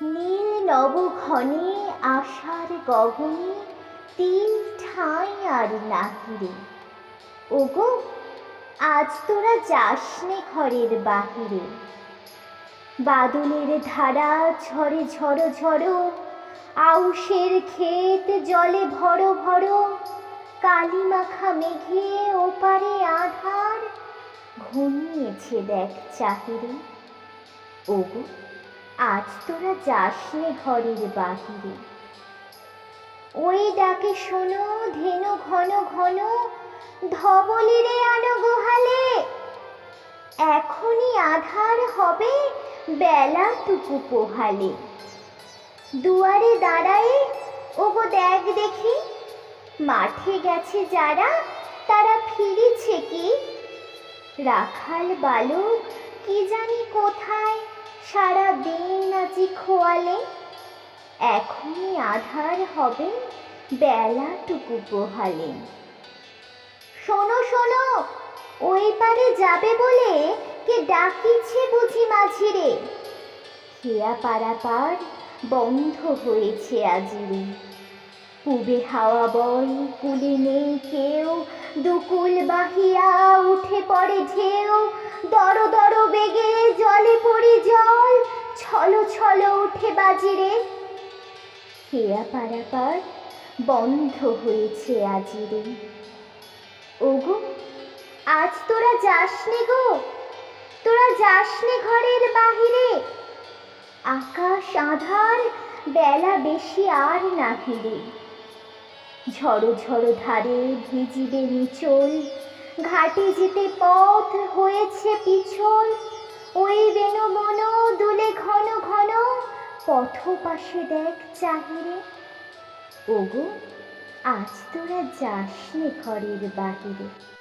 নীল নবঘনে আশার গগনে তিল ঠাঁই আর নাহিরে। ওগো, আজ তোরা যাসনে ঘরের বাহিরে। বাদলের ধারা ঝরে ঝড়ো ঝড়ো আউশের ক্ষেত জলে ভরো ভরো কালি মাখা মেঘে ওপারে আধার ঘুমিয়েছে দেখ চাহিরে। ওগো আজ তোরা যাসনে ঘরের বাহিরে। ওই ডাকে শোনো ধেনু ঘন ঘন, ধবলিরে আনো গোহালে। এখনই আধার হবে বেলা টুকু পোহালে। দুয়ারে দাঁড়ায়ে, ওগো দেখ দেখি, মাঠে গেছে যারা, তারা ফিরেছে কি? রাখাল বালক, কি জানি কোথায় সারা দিন আজি খোয়ালে? এখনই আধার হবে বেলাটুকু পোহালে শোনো শোনো ওই পারে যাবে বলে কে ডাকিছে বুঝি মাঝিরে। খেয়া পারাপার বন্ধ হয়েছে আজিরে। পুবে হাওয়া বল কুলে নেই কেউ, দুকুল বাহিয়া উঠে পড়ে ঢেউ। দর দর বেগে জলে পড়ি জল, ছলো ছলো উঠে বাজিরে হেয়া পারাপার বন্ধ হয়েছে আজিরে ওগো, আজ তোরা যাসনে গো? তোরা যাসনে ঘরের বাহিরে? আকাশ আধার, বেলা বেশি আর নাহিরে ঝড়ো ঝড়ো ধারে ভিজিবে নিচল, ঘাটে যেতে পথ হয়েছে পিছল। পথ পাশে দেখ চাহিরে। ওগো। আজ তোরা যাসনে ঘরের বাহিরে।